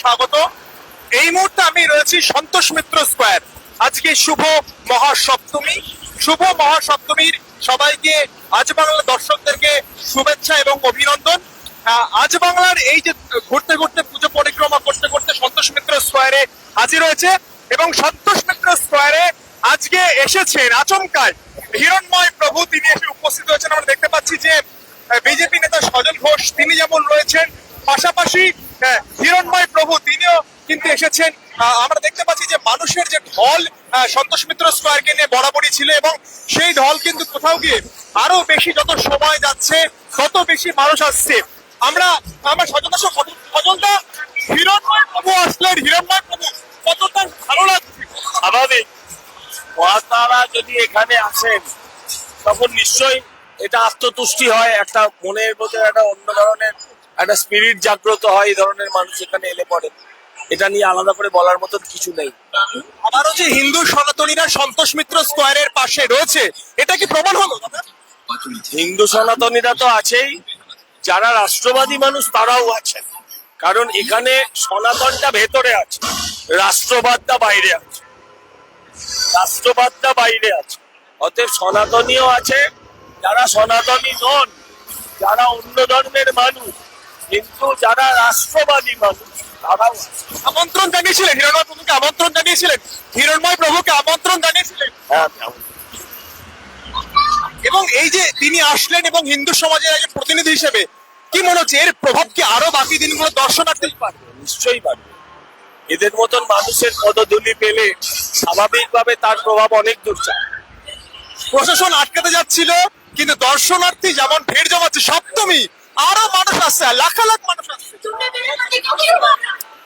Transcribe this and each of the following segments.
স্বাগত। এই মুহূর্তে আমি রয়েছি সন্তোষ মিত্র স্কোয়ার। আজকে শুভ মহাসপ্তমী। শুভ মহাসপ্তমীর সবাইকে আজ বাংলা দর্শকদেরকে শুভেচ্ছা এবং অভিনন্দন। আজ বাংলার এই যে ঘুরতে ঘুরতে পুজো পরিক্রমা করতে করতে সন্তোষ মিত্র স্কোয়ারে হাজির হয়েছে এবং সন্তোষ মিত্র স্কোয়ারে আজকে এসেছেন আচমকায়। হিরণময় প্রভু তিনি এসে উপস্থিত হয়েছেন। আমরা দেখতে পাচ্ছি যে বিজেপি নেতা সজল ঘোষ তিনি যেমন রয়েছেন, পাশাপাশি হিরণময় প্রভু, তিনিও কিন্তু এসেছেন। আমরা দেখতে পাচ্ছি যে মানুষের যে ঢল সন্তোষ মিত্র স্কোয়ারকে নিয়ে বরাবরই ছিল এবং সেই ঢল কিন্তু কোথাও গিয়ে আরও বেশি যত সময় যাচ্ছে, তত বেশি মানুষ আসছে। আমরা, আমার সচেতন সজলদা হিরণময় প্রভু আসলেন, হিরণময় প্রভু, কতটা ভালো লাগছে। স্বাভাবিক। মহাত্মারা যদি এখানে আসেন, তখন নিশ্চয়ই এটা আত্মতুষ্টি হয়, একটা মনের মধ্যে একটা অন্য ধরনের একটা স্পিরিট জাগ্রত হয় এই ধরনের মানুষ এখানে এলে পড়ে এটা নিয়ে আলাদা করে বলার মতন কিছু নেই। আবারও যে হিন্দু সনাতনীরা সন্তোষ মিত্র স্কোয়ারের পাশে রয়েছে এটা কি প্রমাণ হলো? হিন্দু সনাতনীরা তো আছেই যারা রাষ্ট্রবাদী মানুষ তারাও আছেন। কারণ এখানে সনাতনটা ভেতরে আছে রাষ্ট্রবাদটা বাইরে আছে। রাষ্ট্রবাদটা বাইরে আছে। অতএব সনাতনীও আছে যারা সনাতনী নন যারা অন্য ধর্মের মানুষ কিন্তু যারা রাষ্ট্রবাদী মানুষ তারাও আমন্ত্রণ জানিয়েছিলেন হিরণময় প্রভুকে আমন্ত্রণ জানিয়েছিলেন। হিরণময় প্রভুকে আমন্ত্রণ জানিয়েছিলেন। হ্যাঁ। এবং এই যে তিনি আসলেন এবং হিন্দু সমাজের একজন প্রতিনিধি হিসেবে কি মনে হচ্ছে এর প্রভাব কি আরও বাকি দিনগুলো দর্শনার্থী পারবে? নিশ্চয়ই পারবে। এদের মতন মানুষের পদধূলি পেলে স্বাভাবিকভাবে তার প্রভাব অনেক দূর যায়। প্রশাসন আটকাতে যাচ্ছিল কিন্তু দর্শনার্থী যেমন ভিড় জমাচ্ছে সপ্তমী আরও মানুষ আসছে লাখ লাখ মানুষ আসছে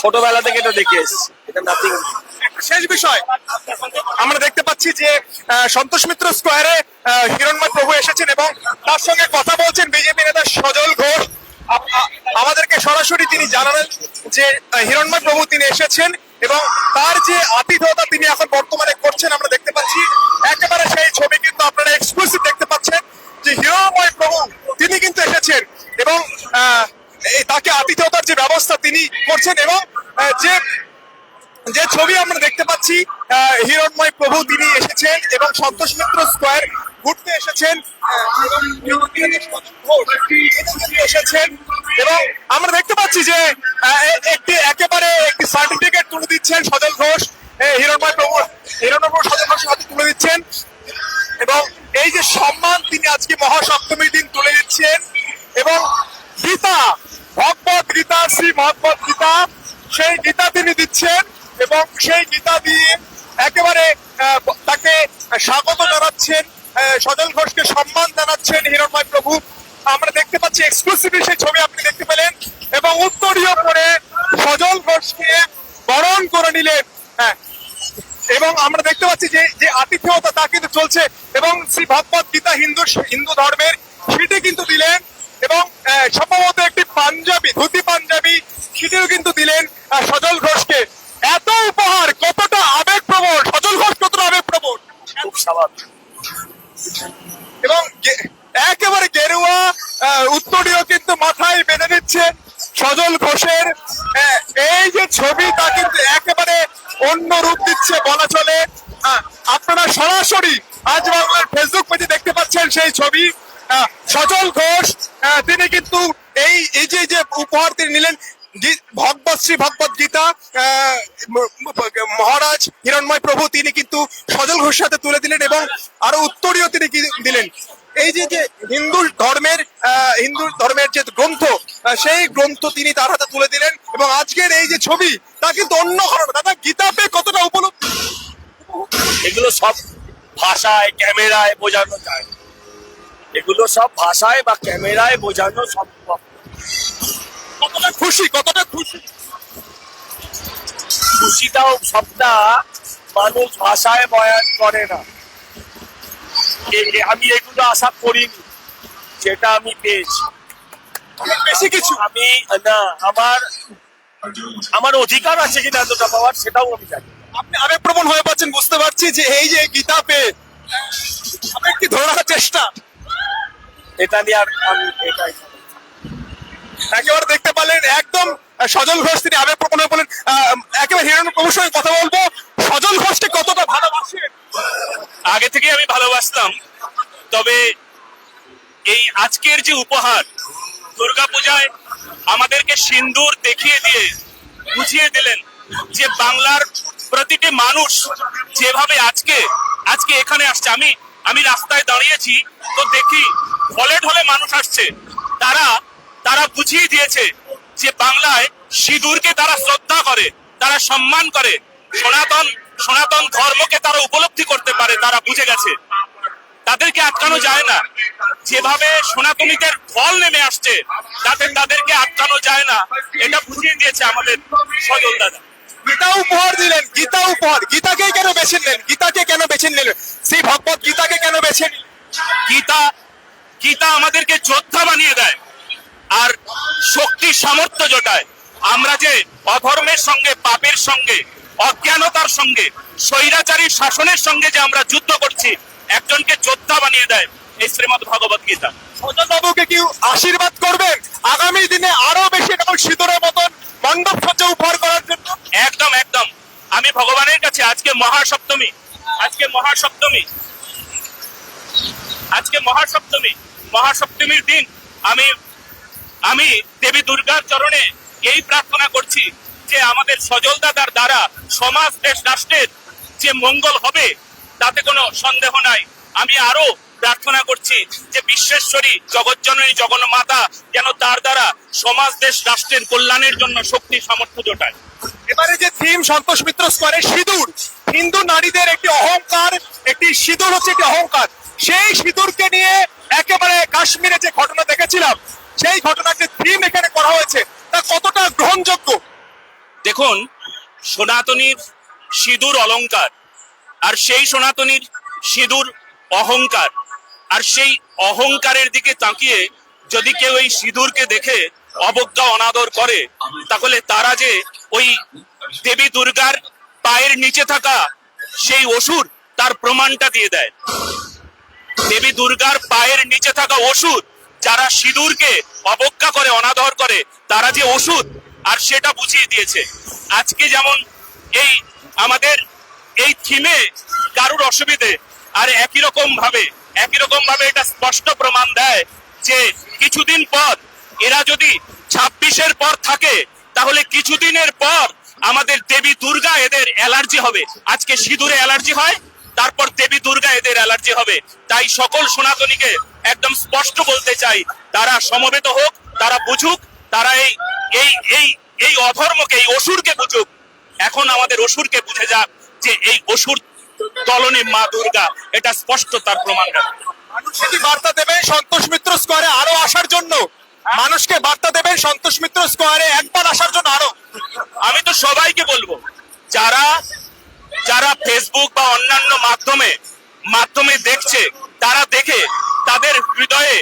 ছোটবেলা থেকে এটা দেখে এসেছি এটা নাথিং শেষ বিষয় আমরা দেখতে পাচ্ছি যে সন্তোষ মিত্র স্কোয়ারে হিরণময় প্রভু এসেছেন এবং তার সঙ্গে কথা বলছেন বিজেপি নেতা সজল ঘোষ। আমাদেরকে সরাসরি তিনি জানালেন যে হিরণময় প্রভু তিনি এসেছেন এবং তার যে আতিথেয়তা তিনি এখন বর্তমানে করছেন আমরা দেখতে পাচ্ছি। একেবারে সেই ছবি কিন্তু আপনারা এক্সক্লুসিভ দেখতে পাচ্ছেন যে হিরণময় প্রভু তিনি কিন্তু এসেছেন। তাকে আতিথেয়তার যে ব্যবস্থা তিনি করছেন এবং যে যে ছবি আমরা দেখতে পাচ্ছি হিরণময় প্রভু তিনি এসেছেন এবং সন্তোষ মিত্র স্কোয়ার ঘুরতে এসেছেন এসেছেন এবং আমরা দেখতে পাচ্ছি যে একটি একেবারে একটি সার্টিফিকেট তুলে দিচ্ছেন সজল ঘোষ হিরণময় প্রভু হিরণময় প্রভু সজল ঘোষের হাতে তুলে দিচ্ছেন এবং এই যে সম্মান তিনি আজকে মহাসপ্তমীর দিন তুলে দিচ্ছেন এবং গীতা, ভগবত গীতা, শ্রী ভগবত গীতা, সেই গীতা তিনি দিচ্ছেন এবং সেই গীতা দিয়ে একেবারে তাকে স্বাগত জানাচ্ছেন সজল ঘোষকে সম্মান জানাচ্ছেন হিরণময় প্রভু। আমরা দেখতে পাচ্ছি এক্সক্লুসিভলি সেই ছবি আপনি দেখতে পেলেন এবং উত্তরীয় করে সজল ঘোষকে বরণ করে নিলেন। হ্যাঁ এবং আমরা দেখতে পাচ্ছি যে যে আতিথেয়তা তা কিন্তু চলছে এবং শ্রী ভগবত গীতা হিন্দু হিন্দু ধর্মের সেটি কিন্তু দিলেন। এবং সম্ভবত একটি পাঞ্জাবি ধুতি পাঞ্জাবি সেটিও কিন্তু দিলেন শ্রী ভগবত গীতা মহারাজ হিরণময় প্রভু তিনি কিন্তু সজল ঘোষের সাথে তুলে দিলেন এবং আরও উত্তরীয় তিনি দিলেন। এই যে যে হিন্দু ধর্মের হিন্দু ধর্মের যে গ্রন্থ সেই গ্রন্থ তিনি তার হাতে তুলে দিলেন এবং আজকের এই যে ছবি তা কিন্তু অন্য ঘটনা দাদা গীতা পেয়ে কতটা উপলব্ধি? এগুলো সব ভাষায় ক্যামেরায় বোঝানো যায়। এগুলো সব ভাষায় বা ক্যামেরায় বোঝানো সম্ভব। কতটা খুশি কতটা খুশি? খুশিটাও সবটা মানুষ ভাষায় বয়ান করে না। আমি এগুলো আশা করিনি যেটা আমি পেয়েছি। বেশি কিছু? আমি না আমার আমার অধিকার আছে কিনা এতটা পাওয়ার সেটাও আমি জানি। আপনি আবেগপ্রবণ হয়ে পাচ্ছেন বুঝতে পারছি যে এই যে গীতা পেয়ে আবেগ কি ধরে রাখার চেষ্টা। এটা নিয়ে আর আমি এটাই একেবারে দেখতে পারলেন একদম সজল ঘোষ, তিনি আবেগ প্রকট বলেন একেবারে হিরণ প্রভুর সঙ্গে কথা বলব। সজল ঘোষকে কতটা ভালোবাসেন আগে থেকে আমি ভালোবাসতাম, তবে এই আজকের যে উপহার, দুর্গাপূজায় আমাদেরকে সিন্দুর দেখিয়ে দিয়ে বুঝিয়ে দিলেন যে বাংলার প্রতিটি মানুষ যেভাবে আজকে আজকে এখানে আসছে। আমি আমি রাস্তায় দাঁড়িয়েছি, তো দেখি ঢলে ঢলে মানুষ আসছে। তারা তারা বুঝিয়ে দিয়েছে যে বাংলায় সিঁদুরকে তারা শ্রদ্ধা করে তারা সম্মান করে সনাতন সনাতন ধর্মকে তারা উপলব্ধি করতে পারে তারা বুঝে গেছে। তাদেরকে আটকানো যায় না। যেভাবে সনাতনীদের ফল নেমে আসছে তাদের তাদেরকে আটকানো যায় না। এটা বুঝিয়ে দিয়েছে আমাদের সজল দাদা। গীতা উপহার দিলেন গীতা উপহার। গীতাকে কেন বেছে নিলেন? গীতাকে কেন বেছে নিলেন? সেই ভগবত গীতাকে কেন বেছে? গীতা গীতা আমাদেরকে যোদ্ধা বানিয়ে দেয়। আর শক্তি সামর্থ্য জোটায়। আমরা যে অধর্মের সঙ্গে পাপের সঙ্গে অজ্ঞানতার সঙ্গে স্বৈরাচারী শাসনের সঙ্গে যে আমরা যুদ্ধ করছি একজনকে যোদ্ধা বানিয়ে দেয় এই শ্রীমদ ভগবত গীতা। বাবুকে কি আশীর্বাদ করবেন? আগামী দিনে আরও বেশি এরকম সিঁদুরের মতন মণ্ডপ সজ্জা উপহার করার জন্য? একদম একদম। আমি ভগবানের কাছে আজকে মহাসপ্তমী আজকে মহাসপ্তমী আজকে মহাসপ্তমী মহাসপ্তমীর দিন আমি আমি দেবী দুর্গার চরণে এই প্রার্থনা করছি যে আমাদের সজল দাদার দ্বারা সমাজ, দেশ, রাষ্ট্রের যে মঙ্গল হবে, তাতে কোনো সন্দেহ নাই। আমি আরও প্রার্থনা করছি যে বিশ্বেশ্বরী, জগজ্জননী, জগন্মাতা যেন তার দ্বারা সমাজ, দেশ, রাষ্ট্রের কল্যাণের জন্য শক্তি, সামর্থ্য জোটায়। এবারে যে থিম সন্তোষ মিত্র স্কোয়ারে, সিঁদুর। হিন্দু নারীদের একটি অহংকার, একটি সিঁদুর হচ্ছে একটি অহংকার। সেই সিঁদুরকে নিয়ে একেবারে কাশ্মীরে যে ঘটনা দেখেছিলাম সেই ঘটনার যে থিম এখানে করা হয়েছে। তা কতটা গ্রহণযোগ্য? দেখুন, সনাতনীর সিঁদুর অলংকার, আর সেই সনাতনীর সিঁদুর অহংকার, আর সেই অহংকারের দিকে তাকিয়ে যদি কেউ এই সিঁদুরকে দেখে অবজ্ঞা, অনাদর করে, তাহলে তারা যে ওই দেবী দুর্গার পায়ের নিচে থাকা সেই অসুর তার প্রমাণটা দিয়ে দেয়। দেবী দুর্গার পায়ের নিচে থাকা ওষুধ যারা সিঁদুরকে অবজ্ঞা করে, অনাদর করে, তারা যে ওষুধ, আর সেটা বুঝিয়ে দিয়েছে। আজকে যেমন এই আমাদের এই থিমে কারুর অসুবিধে, আর একই রকম ভাবে একই রকম ভাবে এটা স্পষ্ট প্রমাণ দেয় যে কিছুদিন পর এরা যদি ছাব্বিশের পর থাকে, তাহলে কিছুদিনের পর আমাদের দেবী দুর্গা এদের অ্যালার্জি হবে। আজকে সিঁদুরে অ্যালার্জি হয়, তারপর দেবী দুর্গা এদের অ্যালার্জি হবে। তাই সকল সনাতনীকে একদম স্পষ্ট বলতে চাই তারা সমবেত হোক তারা বুঝুক তারা এই এই এই এই অধর্মকে এই অসুরকে বুঝুক। এখন আমাদের অসুরকে বুঝে যাক যে এই অসুর দলনে মা দুর্গা এটা স্পষ্ট তার প্রমাণ মানুষকে কি বার্তা দেবেন সন্তোষ মিত্র স্কোয়ারে আরও আসার জন্য? মানুষকে বার্তা দেবেন সন্তোষ মিত্র স্কোয়ারে একবার আসার জন্য আরও? আমি তো সবাইকে বলব যারা যারা ফেসবুক বা অন্যান্য মাধ্যমে মাধ্যমে দেখছে তারা দেখে তাদের হৃদয়ে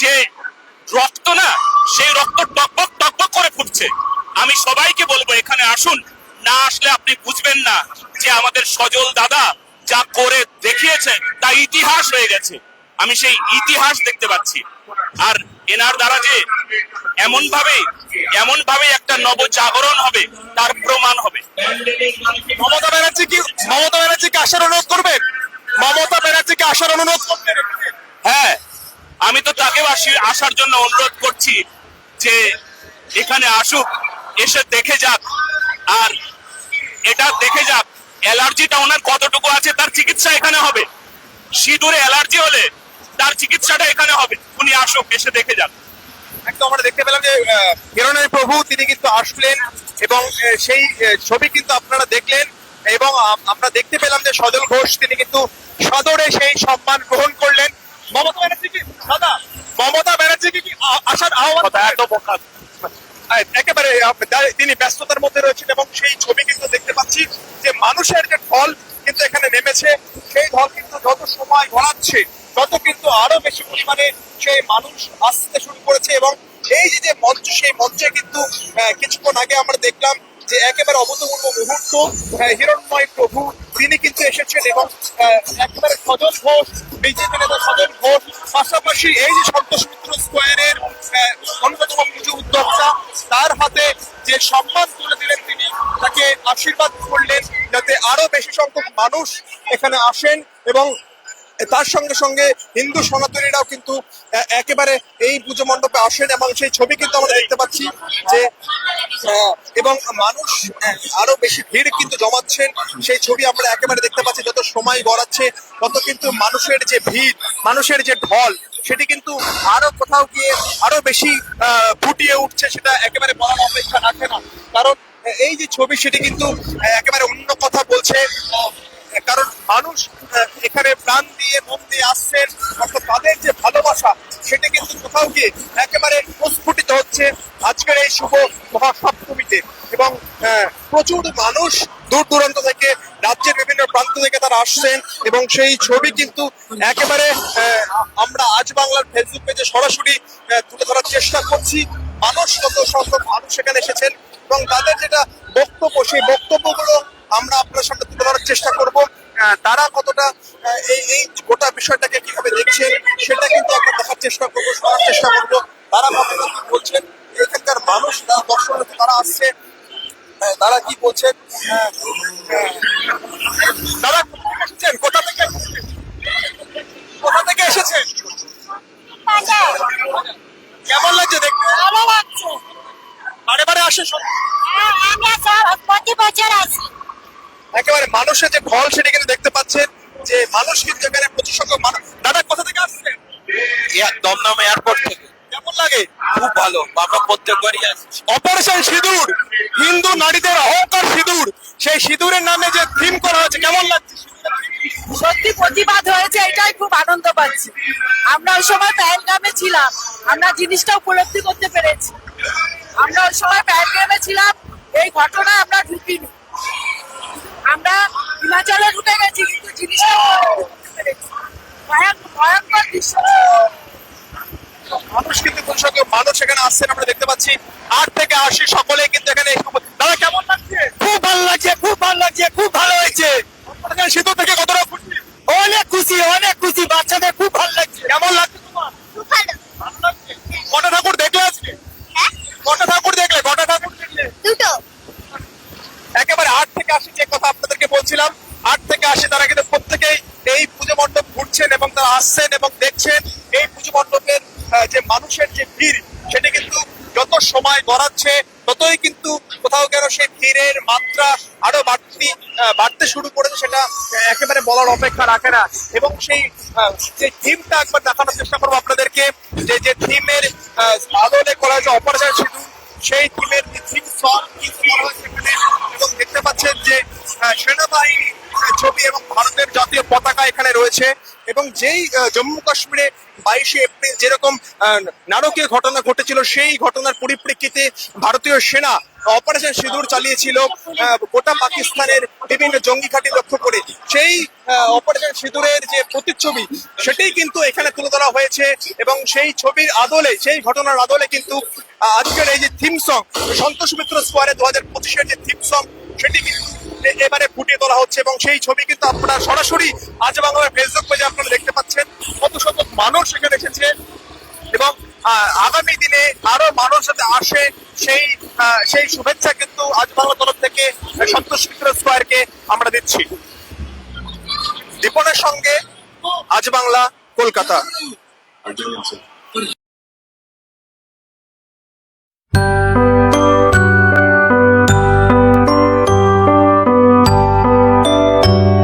যে রক্ত না, সেই রক্ত টকবক টকবক করে ফুটছে। আমি সবাইকে বলব, এখানে আসুন। না আসলে আপনি বুঝবেন না যে আমাদের সজল দাদা যা করে দেখিয়েছে, তা ইতিহাস হয়ে গেছে। আমি সেই ইতিহাস দেখতে পাচ্ছি। আর এনার দ্বারা যে এমন ভাবে এমন ভাবে একটা নবজাগরণ হবে, তার প্রমাণ হবে। মমতা ব্যানার্জি কি মমতা ব্যানার্জিকে আসার অনুরোধ করবেন? মমতা ব্যানার্জিকে আসার অনুরোধ করবেন? হ্যাঁ আমি তো তাকে আসি- আসার জন্য অনুরোধ করছি যে এখানে আসুক, এসে দেখে যাক। আর এটা দেখে যাক, অ্যালার্জিটা ওনার কতটুকু আছে, তার চিকিৎসা এখানে হবে। সিঁদুরে অ্যালার্জি হলে তার চিকিৎসাটা এখানে হবে। উনি আসুক, এসে দেখে যাক। একদম আমরা দেখতে পেলাম যে হিরণের প্রভু, তিনি কিন্তু আসলেন এবং সেই ছবি কিন্তু আপনারা দেখলেন এবং আমরা দেখতে পেলাম যে সজল ঘোষ, তিনি কিন্তু সদরে সেই সম্মান গ্রহণ করলেন। মমতা ব্যানার্জি কি? দাদা মমতা ব্যানার্জি কি আসার আহ্বান এত বোকা। একেবারে তিনি ব্যস্ততার মধ্যে রয়েছেন এবং সেই ছবি কিন্তু দেখতে পাচ্ছি যে মানুষের যে ঢল কিন্তু এখানে নেমেছে সেই ঢল কিন্তু যত সময় গড়াচ্ছে তত কিন্তু আরও বেশি পরিমাণে সেই মানুষ আসতে শুরু করেছে এবং এই যে মঞ্চ সেই মঞ্চে কিন্তু কিছুক্ষণ আগে আমরা দেখলাম যে একেবারে অভূতপূর্ব মুহূর্ত হিরণময় প্রভু, তিনি কিন্তু এসেছেন এবং একেবারে সজল ঘোষ, বিজেপি নেতা সজল ঘোষ, পাশাপাশি এই যে সন্তোষ মিত্র স্কোয়ারের অন্যতম পুজো উদ্যোক্তা, তার হাতে যে সম্মান তুলে দিলেন তিনি, তাকে আশীর্বাদ করলেন যাতে আরও বেশি সংখ্যক মানুষ এখানে আসেন এবং তার সঙ্গে সঙ্গে হিন্দু সনাতনীরাও কিন্তু একেবারে এই পুজো মণ্ডপে আসেন এবং সেই ছবি কিন্তু আমরা দেখতে পাচ্ছি যে এবং মানুষ আরও বেশি ভিড় কিন্তু জমাচ্ছেন। সেই ছবি আমরা একেবারে দেখতে পাচ্ছি যত সময় গড়াচ্ছে, তত কিন্তু মানুষের যে ভিড়, মানুষের যে ঢল, সেটি কিন্তু আরও কোথাও গিয়ে আরও বেশি ফুটিয়ে উঠছে সেটা একেবারে বলার অপেক্ষা রাখে না। কারণ এই যে ছবি সেটি কিন্তু একেবারে অন্য কথা বলছে। মানুষ এখানে প্রাণ দিয়ে মন দিয়ে আসছেন, অর্থাৎ তাদের যে ভালোবাসা, সেটা কিন্তু কোথাও গিয়ে একেবারে প্রস্ফুটিত হচ্ছে আজকের এই শুভ মহাসপ্তমীতে। এবং প্রচুর মানুষ দূর দূরান্ত থেকে, রাজ্যের বিভিন্ন প্রান্ত থেকে তারা আসছেন, এবং সেই ছবি কিন্তু একেবারে আমরা আজ বাংলার ফেসবুক পেজে সরাসরি তুলে ধরার চেষ্টা করছি। মানুষ কত সংখ্যক মানুষ এখানে এসেছেন, এবং তাদের যেটা বক্তব্য, সেই বক্তব্যগুলো আমরা আপনার সামনে তুলে ধরার চেষ্টা করব। তারা কতটা এই এই গোটা বিষয়টাকে কীভাবে দেখছেন সেটা কিন্তু আমরা দেখার চেষ্টা করব শোনার চেষ্টা করব। তারা কতটা কি বলছেন এখানকার মানুষ যারা দর্শনার্থী তারা আসছে তারা কি বলছেন? তারা এসেছেন কোথা থেকে? কোথা থেকে এসেছেন? কেমন লাগছে দেখতে? ভালো লাগছে। বারে বারে আসে সব। হ্যাঁ, আমি প্রতি বছর একেবারে মানুষের যে ফল সেটা কিন্তু দেখতে পাচ্ছেন যে মানুষ কিন্তু এখানে প্রচুর সংখ্যক মানুষ দাদা কোথা থেকে আসছেন? দমদম এয়ারপোর্ট থেকে। কেমন লাগে? খুব ভালো আমরা প্রত্যেকবারই অপারেশন সিঁদুর হিন্দু নারীদের অহংকার সিঁদুর। সেই সিঁদুরের নামে যে থিম করা হয়েছে কেমন লাগছে? সত্যি প্রতিবাদ হয়েছে এটাই খুব আনন্দ পাচ্ছি। আমরা ওই সময় প্যান্টগ্রামে ছিলাম। আমরা জিনিসটা উপলব্ধি করতে পেরেছি। আমরা ওই সময় প্যান্টগ্রামে ছিলাম এই ঘটনা আমরা ঢুকিনি। আমরা হিমাচলে ঢুকে গেছি কিন্তু জিনিসটা ভয়ঙ্কর দৃশ্য। মানুষ কিন্তু কোন সঙ্গে মানুষ এখানে আসছেন আমরা দেখতে পাচ্ছি। আট থেকে আশি সকলে কিন্তু এখানে দাদা কেমন লাগছে? খুব ভালো লাগছে খুব ভালো লাগছে খুব ভালো হয়েছে। সেতু থেকে কতটা খুশি? অনেক খুশি অনেক খুশি বাচ্চাদের খুব ভালো লাগছে কেমন লাগছে তোমার খুব ভালো ভালো লাগছে? কটা ঠাকুর দেখলে আজকে হ্যাঁ কটা ঠাকুর দেখলে কটা ঠাকুর দেখলে দুটো একেবারে আট থেকে আশি যে কথা আপনাদেরকে বলছিলাম আট থেকে আশি তারা কিন্তু প্রত্যেকেই এই পুজো মণ্ডপ ঘুরছেন এবং তারা আসছেন এবং দেখছেন এই পুজো মণ্ডপের আহ, যে মানুষের যে ভিড় সেটা কিন্তু যত সময় গড়াচ্ছে ততই কিন্তু কোথাও ভিড়ের মাত্রা আরও বাড়তি বাড়তে শুরু করেছে সেটা একেবারে বলার অপেক্ষা রাখে না। এবং সেই যে থিমটা একবার দেখানোর চেষ্টা করব আপনাদেরকে, যে যে থিমের আদলে করা হয়েছে অপারেশন সিঁদুর সেই থিমের থিম সং কিন্তু করা এবং দেখতে পাচ্ছেন যে সেনাবাহিনী ছবি এবং ভারতের জাতীয় পতাকা এখানে রয়েছে। এবং যেই জম্মু কাশ্মীরে বাইশে এপ্রিল যেরকম নারকীয় ঘটনা ঘটেছিল, সেই ঘটনার পরিপ্রেক্ষিতে ভারতীয় সেনা অপারেশন সিঁদুর চালিয়েছিল গোটা পাকিস্তানের বিভিন্ন জঙ্গি ঘাঁটি লক্ষ্য করে। সেই অপারেশন সিঁদুরের যে প্রতিচ্ছবি, সেটাই কিন্তু এখানে তুলে ধরা হয়েছে এবং সেই ছবির আদলে, সেই ঘটনার আদলে কিন্তু আজকের এই যে থিম সং সন্তোষ মিত্র স্কোয়ারে দু হাজার পঁচিশের যে থিম সং সেটি কিন্তু এবারে ফুটিয়ে তোলা হচ্ছে এবং সেই ছবি কিন্তু আপনারা সরাসরি আজ বাংলার ফেসবুক পেজে আপনারা দেখতে পাচ্ছেন। কত শত মানুষ এখানে এসেছে এবং আগামী দিনে আরও মানুষ যাতে আসে, সেই সেই শুভেচ্ছা কিন্তু আজ বাংলা তরফ থেকে সন্তোষ মিত্র স্কোয়ারকে আমরা দিচ্ছি। দীপনের সঙ্গে আজ বাংলা কলকাতা।